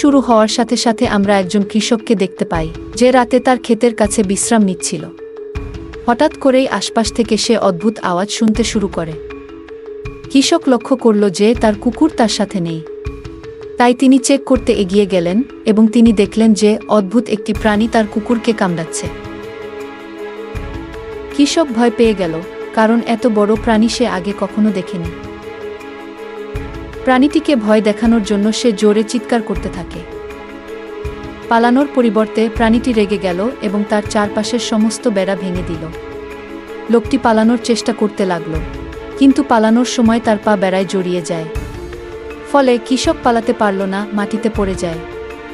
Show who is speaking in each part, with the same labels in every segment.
Speaker 1: শুরু হওয়ার সাথে সাথে আমরা একজন কৃষককে দেখতে পাই, যে রাতে তার ক্ষেতের কাছে বিশ্রাম নিচ্ছিল। হঠাৎ করেই আশপাশ থেকে সে অদ্ভুত আওয়াজ শুনতে শুরু করে। কৃষক লক্ষ্য করল যে তার কুকুর তার সাথে নেই। তাই তিনি চেক করতে এগিয়ে গেলেন এবং তিনি দেখলেন যে অদ্ভুত একটি প্রাণী তার কুকুরকে কামড়াচ্ছে। কৃষক ভয় পেয়ে গেল, কারণ এত বড় প্রাণী সে আগে কখনো দেখেনি। প্রাণীটিকে ভয় দেখানোর জন্য সে জোরে চিৎকার করতে থাকে। পালানোর পরিবর্তে প্রাণীটি রেগে গেল এবং তার চারপাশের সমস্ত বেড়া ভেঙে দিল। লোকটি পালানোর চেষ্টা করতে লাগল, কিন্তু পালানোর সময় তার পা বেড়ায় জড়িয়ে যায়। ফলে কৃষক পালাতে পারল না, মাটিতে পড়ে যায়।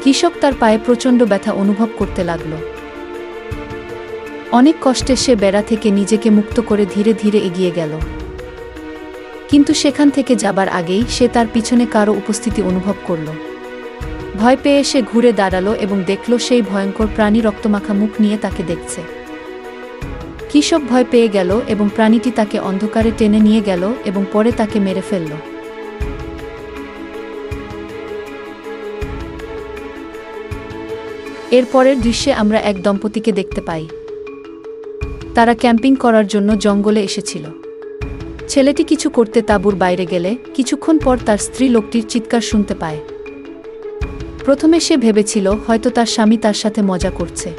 Speaker 1: কৃষক তার পায়ে প্রচণ্ড ব্যথা অনুভব করতে লাগল। অনেক কষ্টে সে বেড়া থেকে নিজেকে মুক্ত করে ধীরে ধীরে এগিয়ে গেল। কিন্তু সেখান থেকে যাবার আগেই সে তার পিছনে কারও উপস্থিতি অনুভব করল। ভয় পেয়ে সে ঘুরে দাঁড়াল এবং দেখল সেই ভয়ঙ্কর প্রাণী রক্তমাখা মুখ নিয়ে তাকে দেখছে। কৃষক ভয় পেয়ে গেল এবং প্রাণীটি তাকে অন্ধকারে টেনে নিয়ে গেল এবং পরে তাকে মেরে ফেলল। এর পরের দৃশ্যে আমরা এক দম্পতিকে দেখতে পাই। তারা ক্যাম্পিং করার জন্য জঙ্গলে এসেছিল। ছেলেটি কিছু করতে তাঁবুর বাইরে গেলে কিছুক্ষণ পর তার স্ত্রী লোকটির চিৎকার শুনতে পায়। প্রথমে সে ভেবেছিল হয়তো তার স্বামী তার সাথে মজা করছে।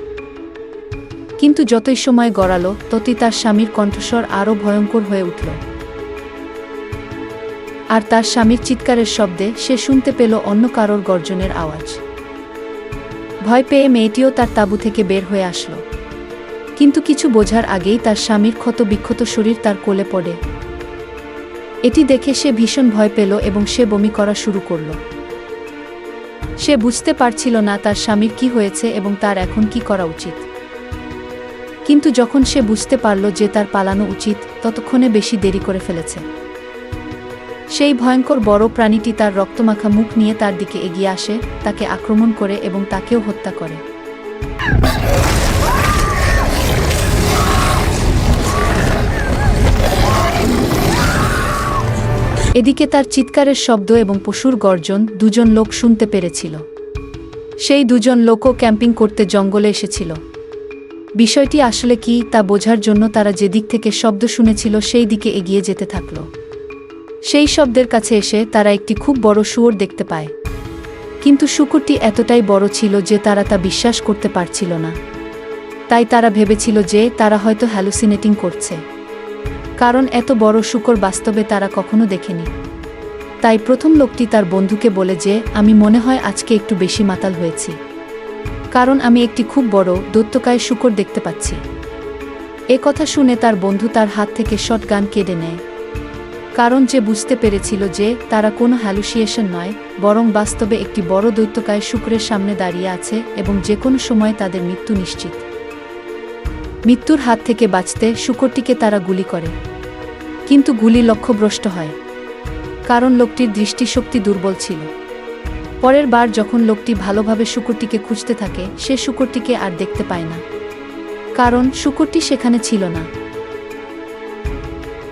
Speaker 1: কিন্তু যতই সময় গড়ালো, ততই তার স্বামীর কণ্ঠস্বর আরও ভয়ঙ্কর হয়ে উঠল। আর তার স্বামীর চিৎকারের শব্দে সে শুনতে পেল অন্য কারোর গর্জনের আওয়াজ। ভয় পেয়ে মেয়েটিও তার তাঁবু থেকে বের হয়ে আসলো। কিন্তু কিছু বোঝার আগেই তার স্বামীর ক্ষত বিক্ষত শরীর তার কোলে পড়ে। এটি দেখে সে ভীষণ ভয় পেল এবং সে বমি করা শুরু করল। সে বুঝতে পারছিল না তার স্বামীর কি হয়েছে এবং তার এখন কি করা উচিত। কিন্তু যখন সে বুঝতে পারল যে তার পালানো উচিত, ততক্ষণে বেশি দেরি করে ফেলেছে। সেই ভয়ঙ্কর বড় প্রাণীটি তার রক্তমাখা মুখ নিয়ে তার দিকে এগিয়ে আসে, তাকে আক্রমণ করে এবং তাকেও হত্যা করে। এদিকে তার চিৎকারের শব্দ এবং পশুর গর্জন দুজন লোক শুনতে পেরেছিল। সেই দুজন লোকও ক্যাম্পিং করতে জঙ্গলে এসেছিল। বিষয়টি আসলে কি তা বোঝার জন্য তারা যে দিক থেকে শব্দ শুনেছিল সেই দিকে এগিয়ে যেতে থাকল। সেই শব্দের কাছে এসে তারা একটি খুব বড় শুয়োর দেখতে পায়। কিন্তু শুকুরটি এতটাই বড় ছিল যে তারা তা বিশ্বাস করতে পারছিল না। তাই তারা ভেবেছিল যে তারা হয়তো হ্যালুসিনেটিং করছে। কারণ এত বড় শুকর বাস্তবে তারা কখনো দেখেনি। তাই প্রথম লোকটি তার বন্ধুকে বলে যে, আমি মনে হয় আজকে একটু বেশি মাতাল হয়েছি। কারণ আমি একটি খুব বড়, দৈত্যকায় শুকর দেখতে পাচ্ছি। এ কথা শুনে তার বন্ধু তার হাত থেকে শট গান কেড়ে নেয়। কারণ যে বুঝতে পেরেছিল যে, তারা কোনো হ্যালুসিয়েশন নয়, বরং বাস্তবে একটি বড় দৈত্যকায় শুক্রের সামনে দাঁড়িয়ে আছে এবং যে কোনো সময় তাদের মৃত্যু নিশ্চিত। মৃত্যুর হাত থেকে বাঁচতে শুকরটিকে তারা গুলি করে। কিন্তু গুলি লক্ষ্যভ্রষ্ট হয়। কারণ লোকটির দৃষ্টিশক্তি দুর্বল ছিল। পরের বার যখন লোকটি ভালোভাবে শুকরটিকে খুঁজতে থাকে, সে শুকরটিকে আর দেখতে পায় না। কারণ শুকরটি সেখানে ছিল না।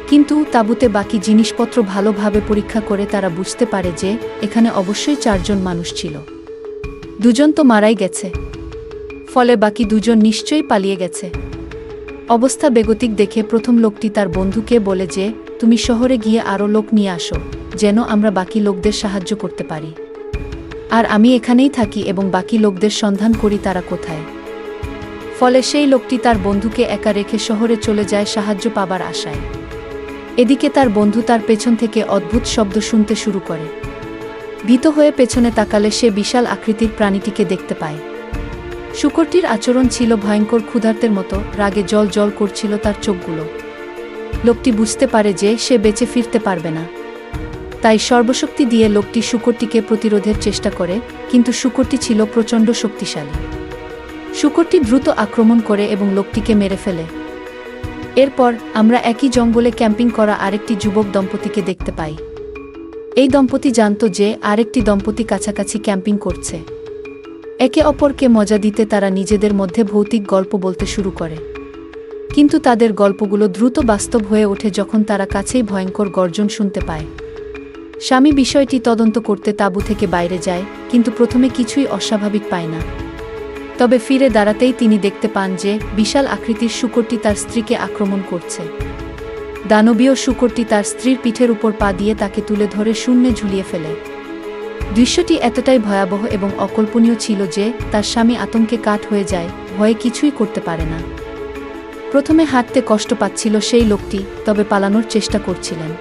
Speaker 1: কিন্তু তাঁবুতে বাকি জিনিসপত্র ভালোভাবে পরীক্ষা করে তারা বুঝতে পারে যে, এখানে অবশ্যই চারজন মানুষ ছিল। দুজন তো মারাই গেছে। ফলে বাকি দুজন নিশ্চয়ই পালিয়ে গেছে। অবস্থা বেগতিক দেখে প্রথম লোকটি তার বন্ধুকে বলে যে, তুমি শহরে গিয়ে আরও লোক নিয়ে আসো, যেন আমরা বাকি লোকদের সাহায্য করতে পারি। আর আমি এখানেই থাকি এবং বাকি লোকদের সন্ধান করি তারা কোথায়। ফলে সেই লোকটি তার বন্ধুকে একা রেখে শহরে চলে যায় সাহায্য পাবার আশায়। এদিকে তার বন্ধু তার পেছন থেকে অদ্ভুত শব্দ শুনতে শুরু করে। ভীত হয়ে পেছনে তাকালে সে বিশাল আকৃতির প্রাণীটিকে দেখতে পায়। শুকরটির আচরণ ছিল ভয়ঙ্কর ক্ষুধার্তের মতো, রাগে জল জল করছিল তার চোখগুলো। লোকটি বুঝতে পারে যে সে বেঁচে ফিরতে পারবে না। তাই সর্বশক্তি দিয়ে লোকটি শুকরটিকে প্রতিরোধের চেষ্টা করে, কিন্তু শুকরটি ছিল প্রচণ্ড শক্তিশালী। শুকরটি দ্রুত আক্রমণ করে এবং লোকটিকে মেরে ফেলে। এরপর আমরা একই জঙ্গলে ক্যাম্পিং করা আরেকটি যুবক দম্পতিকে দেখতে পাই। এই দম্পতি জানত যে আরেকটি দম্পতি কাছাকাছি ক্যাম্পিং করছে। একে অপরকে মজা দিতে তারা নিজেদের মধ্যে ভৌতিক গল্প বলতে শুরু করে। কিন্তু তাদের গল্পগুলো দ্রুত বাস্তব হয়ে ওঠে যখন তারা কাছেই ভয়ঙ্কর গর্জন শুনতে পায়। স্বামী বিষয়টি তদন্ত করতে তাঁবু থেকে বাইরে যায়, কিন্তু প্রথমে কিছুই অস্বাভাবিক পায় না। তবে ফিরে দাঁড়াতেই তিনি দেখতে পান যে, বিশাল আকৃতির শুকরটি তার স্ত্রীকে আক্রমণ করছে। দানবীয় শুকরটি তার স্ত্রীর পিঠের উপর পা দিয়ে তাকে তুলে ধরে শূন্যে ঝুলিয়ে ফেলে। দৃশ্যটি এতটাই ভয়াবহ এবং অকল্পনীয় ছিল যে তার স্বামী আতঙ্কে কাঠ হয়ে যায়, ভয়ে কিছুই করতে পারে না। প্রথমে হাঁটতে কষ্ট পাচ্ছিল সেই লোকটি, তবে পালানোর চেষ্টা করছিলেন।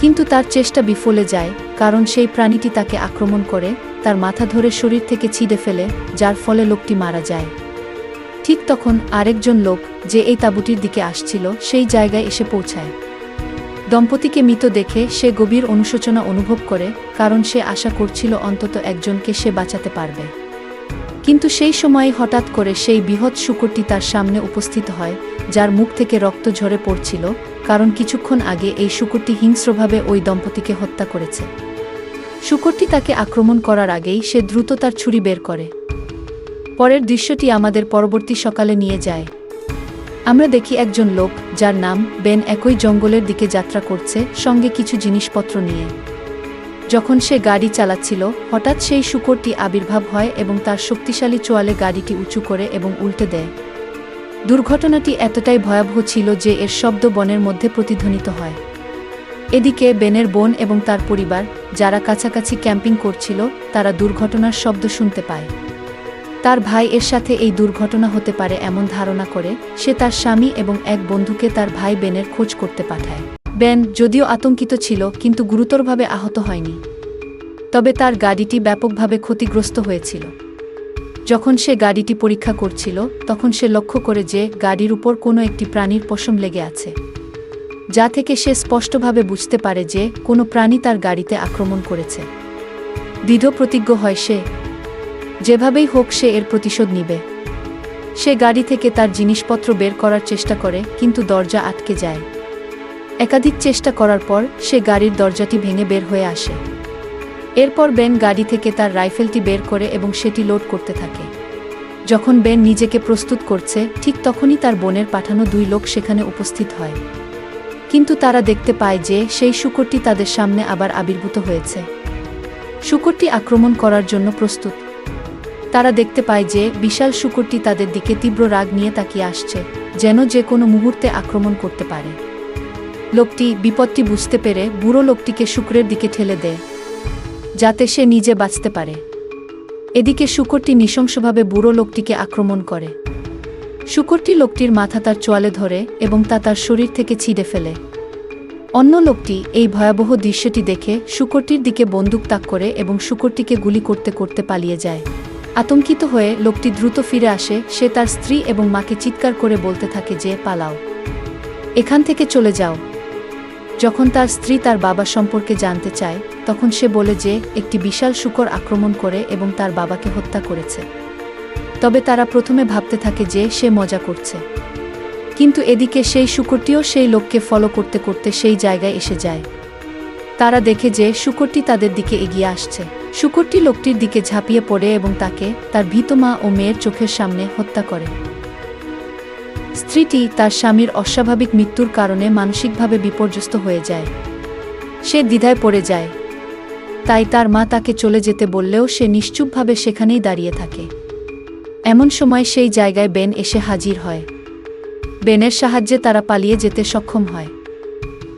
Speaker 1: কিন্তু তার চেষ্টা বিফলে যায়, কারণ সেই প্রাণীটি তাকে আক্রমণ করে, তার মাথা ধরে শরীর থেকে ছিঁড়ে ফেলে, যার ফলে লোকটি মারা যায়। ঠিক তখন আরেকজন লোক, যে এই তাঁবুটির দিকে আসছিল, সেই জায়গায় এসে পৌঁছায়। দম্পতিকে মৃত দেখে সে গভীর অনুশোচনা অনুভব করে, কারণ সে আশা করছিল অন্তত একজনকে সে বাঁচাতে পারবে। কিন্তু সেই সময় হঠাৎ করে সেই বৃহৎ শুকরটি তার সামনে উপস্থিত হয়, যার মুখ থেকে রক্ত ঝরে পড়ছিল, কারণ কিছুক্ষণ আগে এই শুকরটি হিংস্রভাবে ওই দম্পতিকে হত্যা করেছে। শুকরটি তাকে আক্রমণ করার আগেই সে দ্রুত তার ছুরি বের করে। পরের দৃশ্যটি আমাদের পরবর্তী সকালে নিয়ে যায়। আমরা দেখি একজন লোক, যার নাম বেন একই জঙ্গলের দিকে যাত্রা করছে, সঙ্গে কিছু জিনিসপত্র নিয়ে। যখন সে গাড়ি চালাচ্ছিল, হঠাৎ সেই শুকরটি আবির্ভাব হয় এবং তার শক্তিশালী চোয়ালে গাড়িটি উঁচু করে এবং উল্টে দেয়। দুর্ঘটনাটি এতটাই ভয়াবহ ছিল যে এর শব্দ বনের মধ্যে প্রতিধ্বনিত হয়। এদিকে বেনের বোন এবং তার পরিবার, যারা কাছাকাছি ক্যাম্পিং করছিল, তারা দুর্ঘটনার শব্দ শুনতে পায়। তার ভাই এর সাথে এই দুর্ঘটনা হতে পারে এমন ধারণা করে, সে তার স্বামী এবং এক বন্ধুকে তার ভাই বেনের খোঁজ করতে পাঠায়। বেন যদিও আতঙ্কিত ছিল, কিন্তু গুরুতরভাবে আহত হয়নি। তবে তার গাড়িটি ব্যাপকভাবে ক্ষতিগ্রস্ত হয়েছিল। যখন সে গাড়িটি পরীক্ষা করছিল, তখন সে লক্ষ্য করে যে গাড়ির উপর কোনো একটি প্রাণীর পশম লেগে আছে, যা থেকে সে স্পষ্টভাবে বুঝতে পারে যে কোনো প্রাণী তার গাড়িতে আক্রমণ করেছে। দৃঢ় প্রতিজ্ঞ হয় সে যেভাবেই হোক সে এর প্রতিশোধ নিবে। সে গাড়ি থেকে তার জিনিসপত্র বের করার চেষ্টা করে, কিন্তু দরজা আটকে যায়। একাধিক চেষ্টা করার পর সে গাড়ির দরজাটি ভেঙে বের হয়ে আসে। এরপর বেন গাড়ি থেকে তার রাইফেলটি বের করে এবং সেটি লোড করতে থাকে। যখন বেন নিজেকে প্রস্তুত করছে, ঠিক তখনই তার বোনের পাঠানো দুই লোক সেখানে উপস্থিত হয়। কিন্তু তারা দেখতে পায় যে সেই শুকরটি তাদের সামনে আবার আবির্ভূত হয়েছে। শুকরটি আক্রমণ করার জন্য প্রস্তুত। তারা দেখতে পায় যে বিশাল শুকরটি তাদের দিকে তীব্র রাগ নিয়ে তাকিয়ে আসছে, যেন যে কোনো মুহূর্তে আক্রমণ করতে পারে। লোকটি বিপদটি বুঝতে পেরে বুড়ো লোকটিকে শুক্রের দিকে ঠেলে দেয়, যাতে সে নিজে বাঁচতে পারে। এদিকে শুকরটি নৃশংসভাবে বুড়ো লোকটিকে আক্রমণ করে। শুকরটি লোকটির মাথা তার চোয়ালে ধরে এবং তা তার শরীর থেকে ছিঁড়ে ফেলে। অন্য লোকটি এই ভয়াবহ দৃশ্যটি দেখে শুকরটির দিকে বন্দুক তাক করে এবং শুকরটিকে গুলি করতে করতে পালিয়ে যায়। আতঙ্কিত হয়ে লোকটি দ্রুত ফিরে আসে, সে তার স্ত্রী এবং মাকে চিৎকার করে বলতে থাকে যে, পালাও। এখান থেকে চলে যাও। যখন তার স্ত্রী তার বাবা সম্পর্কে জানতে চায়, তখন সে বলে যে, একটি বিশাল শুকর আক্রমণ করে এবং তার বাবাকে হত্যা করেছে। তবে তারা প্রথমে ভাবতে থাকে যে, সে মজা করছে। কিন্তু এদিকে সেই শুকরটিও সেই লোককে ফলো করতে করতে সেই জায়গায় এসে যায়। তারা দেখে যে, শুকরটি তাদের দিকে এগিয়ে আসছে। শুকরটি লোকটির দিকে ঝাঁপিয়ে পড়ে এবং তাকে তার ভীত মা ও মেয়ের চোখের সামনে হত্যা করে। স্ত্রীটি তার স্বামীর অস্বাভাবিক মৃত্যুর কারণে মানসিকভাবে বিপর্যস্ত হয়ে যায়। সে দ্বিধায় পড়ে যায়। তাই তার মা তাকে চলে যেতে বললেও সে নিশ্চুপভাবে সেখানেই দাঁড়িয়ে থাকে। এমন সময় সেই জায়গায় বেন এসে হাজির হয়। বেনের সাহায্যে তারা পালিয়ে যেতে সক্ষম হয়।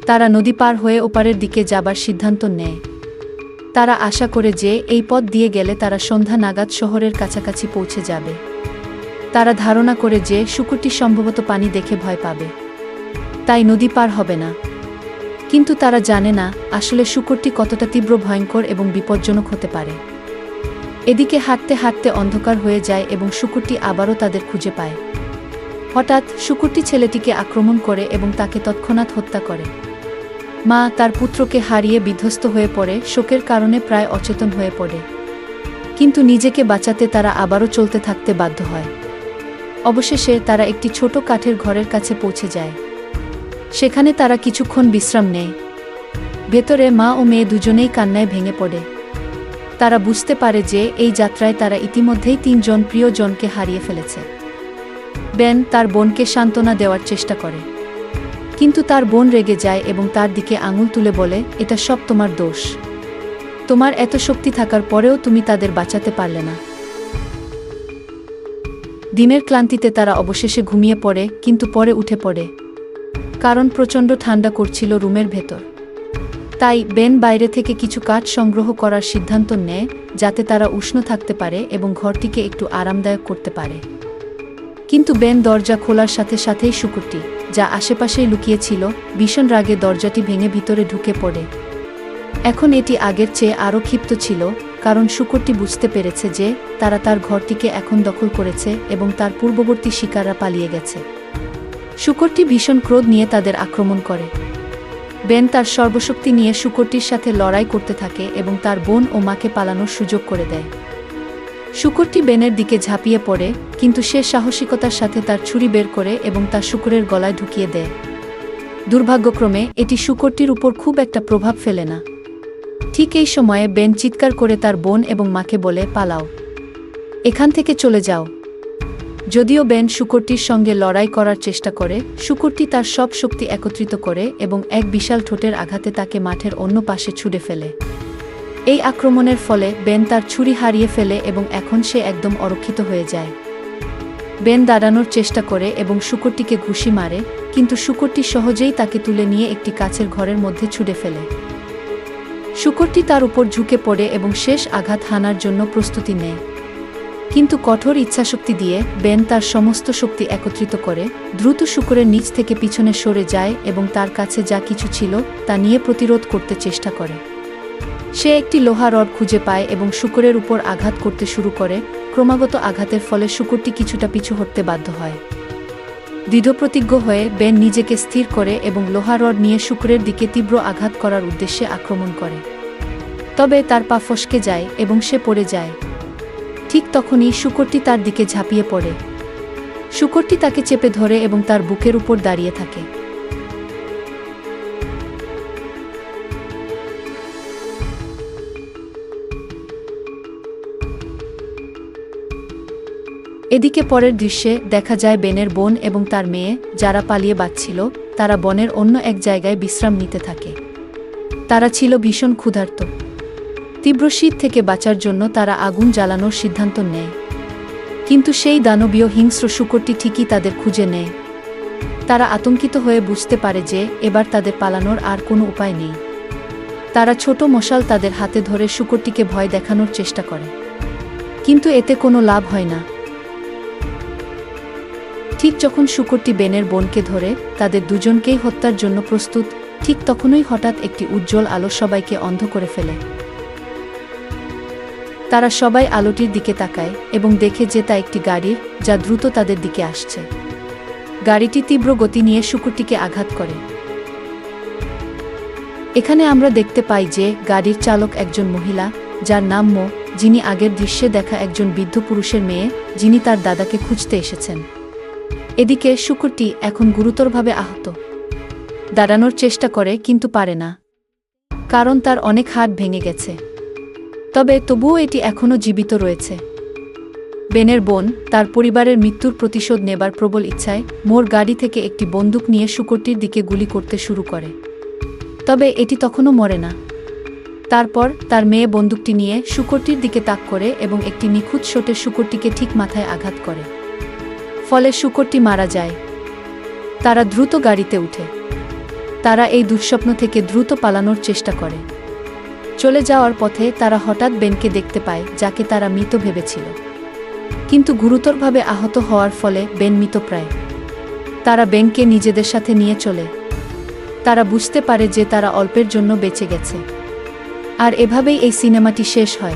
Speaker 1: তারা নদী পার হয়ে ওপারের দিকে যাবার সিদ্ধান্ত নেয়। তারা আশা করে যে এই পথ দিয়ে গেলে তারা সন্ধ্যা নাগাদ শহরের কাছাকাছি পৌঁছে যাবে। তারা ধারণা করে যে শুকুরটি সম্ভবত পানি দেখে ভয় পাবে। তাই নদী পার হবে না। কিন্তু তারা জানে না আসলে শুকুরটি কতটা তীব্র ভয়ঙ্কর এবং বিপজ্জনক হতে পারে। এদিকে হাঁটতে হাঁটতে অন্ধকার হয়ে যায় এবং শুকুরটি আবারও তাদের খুঁজে পায়। হঠাৎ শুকুরটি ছেলেটিকে আক্রমণ করে এবং তাকে তৎক্ষণাৎ হত্যা করে। মা তার পুত্রকে হারিয়ে বিধ্বস্ত হয়ে পড়ে, শোকের কারণে প্রায় অচেতন হয়ে পড়ে। কিন্তু নিজেকে বাঁচাতে তারা আবারও চলতে থাকতে বাধ্য হয়। অবশেষে তারা একটি ছোট কাঠের ঘরের কাছে পৌঁছে যায়। সেখানে তারা কিছুক্ষণ বিশ্রাম নেয়। ভেতরে মা ও মেয়ে দুজনেই কান্নায় ভেঙে পড়ে। তারা বুঝতে পারে যে এই যাত্রায় তারা ইতিমধ্যেই তিনজন প্রিয়জনকে হারিয়ে ফেলেছে। বেন তার বোনকে সান্ত্বনা দেওয়ার চেষ্টা করে। কিন্তু তার বোন রেগে যায় এবং তার দিকে আঙুল তুলে বলে, এটা সব তোমার দোষ। তোমার এত শক্তি থাকার পরেও তুমি তাদের বাঁচাতে পারলে না। দিনের ক্লান্তিতে তারা অবশেষে ঘুমিয়ে পড়ে, কিন্তু পরে উঠে পড়ে। কারণ প্রচণ্ড ঠান্ডা করছিল রুমের ভেতর। তাই বেন বাইরে থেকে কিছু কাঠ সংগ্রহ করার সিদ্ধান্ত নেয়, যাতে তারা উষ্ণ থাকতে পারে এবং ঘরটিকে একটু আরামদায়ক করতে পারে। কিন্তু বেন দরজা খোলার সাথে সাথেই শুকুরটি। যা আশেপাশেই লুকিয়েছিল, ভীষণ রাগে দরজাটি ভেঙে ভিতরে ঢুকে পড়ে। এখন এটি আগের চেয়ে আরও ক্ষিপ্ত ছিল, কারণ শুকরটি বুঝতে পেরেছে যে, তারা তার ঘরটিকে এখন দখল করেছে এবং তার পূর্ববর্তী শিকাররা পালিয়ে গেছে। শুকরটি ভীষণ ক্রোধ নিয়ে তাদের আক্রমণ করে। বেন তার সর্বশক্তি নিয়ে শুকরটির সাথে লড়াই করতে থাকে এবং তার বোন ও মাকে পালানোর সুযোগ করে দেয়। শুকরটি বেনের দিকে ঝাঁপিয়ে পড়ে, কিন্তু সে সাহসিকতার সাথে তার ছুরি বের করে এবং তার শুকরের গলায় ঢুকিয়ে দেয়। দুর্ভাগ্যক্রমে, এটি শুকরটির উপর খুব একটা প্রভাব ফেলে না। ঠিক এই সময়ে বেন চিৎকার করে তার বোন এবং মাকে বলে, পালাও। এখান থেকে চলে যাও। যদিও বেন শুকরটির সঙ্গে লড়াই করার চেষ্টা করে, শুকরটি তার সব শক্তি একত্রিত করে এবং এক বিশাল ঠোঁটের আঘাতে তাকে মাঠের অন্য পাশে ছুড়ে ফেলে। এই আক্রমণের ফলে বেন তার ছুরি হারিয়ে ফেলে এবং এখন সে একদম অরক্ষিত হয়ে যায়। বেন দাঁড়ানোর চেষ্টা করে এবং শুকরটিকে ঘুষি মারে, কিন্তু শুকরটি সহজেই তাকে তুলে নিয়ে একটি কাছের ঘরের মধ্যে ছুড়ে ফেলে। শুকরটি তার উপর ঝুঁকে পড়ে এবং শেষ আঘাত হানার জন্য প্রস্তুতি নেয়। কিন্তু কঠোর ইচ্ছাশক্তি দিয়ে বেন তার সমস্ত শক্তি একত্রিত করে, দ্রুত শুকরের নিচ থেকে পিছনে সরে যায় এবং তার কাছে যা কিছু ছিল তা নিয়ে প্রতিরোধ করতে চেষ্টা করে। সে একটি লোহা রড খুঁজে পায় এবং শুকরের উপর আঘাত করতে শুরু করে। ক্রমাগত আঘাতের ফলে শুকরটি কিছুটা পিছু হটতে বাধ্য হয়। দৃঢ়প্রতিজ্ঞ হয়ে বেন নিজেকে স্থির করে এবং লোহা রড নিয়ে শুকরের দিকে তীব্র আঘাত করার উদ্দেশ্যে আক্রমণ করে। তবে তার পা ফসকে যায় এবং সে পড়ে যায়। ঠিক তখনই শুকরটি তার দিকে ঝাঁপিয়ে পড়ে। শুকরটি তাকে চেপে ধরে এবং তার বুকের উপর দাঁড়িয়ে থাকে। এদিকে পরের দৃশ্যে দেখা যায় বেনের বোন এবং তার মেয়ে, যারা পালিয়ে বাঁচছিল, তারা বনের অন্য এক জায়গায় বিশ্রাম নিতে থাকে। তারা ছিল ভীষণ ক্ষুধার্ত। তীব্র শীত থেকে বাঁচার জন্য তারা আগুন জ্বালানোর সিদ্ধান্ত নেয়। কিন্তু সেই দানবীয় হিংস্র শুকরটি ঠিকই তাদের খুঁজে নেয়। তারা আতঙ্কিত হয়ে বুঝতে পারে যে এবার তাদের পালানোর আর কোনো উপায় নেই। তারা ছোট মশাল তাদের হাতে ধরে শুকরটিকে ভয় দেখানোর চেষ্টা করে। কিন্তু এতে কোনো লাভ হয় না। ঠিক যখন শুকরটি বেনের বোনকে ধরে তাদের দুজনকেই হত্যার জন্য প্রস্তুত, ঠিক তখনই হঠাৎ একটি উজ্জ্বল আলো সবাইকে অন্ধ করে ফেলে। তারা সবাই আলোটির দিকে তাকায় এবং দেখে যে তা একটি গাড়ির যা দ্রুত তাদের দিকে আসছে। গাড়িটি তীব্র গতি নিয়ে শুকুরটিকে আঘাত করে। এখানে আমরা দেখতে পাই যে গাড়ির চালক একজন মহিলা, যার নাম মো, যিনি আগের দৃশ্যে দেখা একজন বৃদ্ধ পুরুষের মেয়ে, যিনি তার দাদাকে খুঁজতে এসেছেন। এদিকে শুকুরটি এখন গুরুতরভাবে আহত। দাঁড়ানোর চেষ্টা করে, কিন্তু পারে না। কারণ তার অনেক হাত ভেঙে গেছে। তবে তবুও এটি এখনও জীবিত রয়েছে। বেনের বোন তার পরিবারের মৃত্যুর প্রতিশোধ নেবার প্রবল ইচ্ছায় মোর গাড়ি থেকে একটি বন্দুক নিয়ে শুকরটির দিকে গুলি করতে শুরু করে। তবে এটি তখনও মরে না। তারপর তার মেয়ে বন্দুকটি নিয়ে শুকরটির দিকে তাক করে এবং একটি নিখুঁত শোটে শুকরটিকে ঠিক মাথায় আঘাত করে। ফলে শুকরটি মারা যায়। তারা দ্রুত গাড়িতে উঠে। তারা এই দুঃস্বপ্ন থেকে দ্রুত পালানোর চেষ্টা করে। চলে যাওয়ার পথে তারা হঠাৎ বেনকে দেখতে পায়, যাকে তারা মৃত ভেবেছিল। কিন্তু গুরুতরভাবে আহত হওয়ার ফলে বেন মৃতপ্রায়। তারা বেনকে নিজেদের সাথে নিয়ে চলে। তারা বুঝতে পারে যে তারা অল্পের জন্য বেঁচে গেছে। আর এভাবেই এই সিনেমাটি শেষ হয়।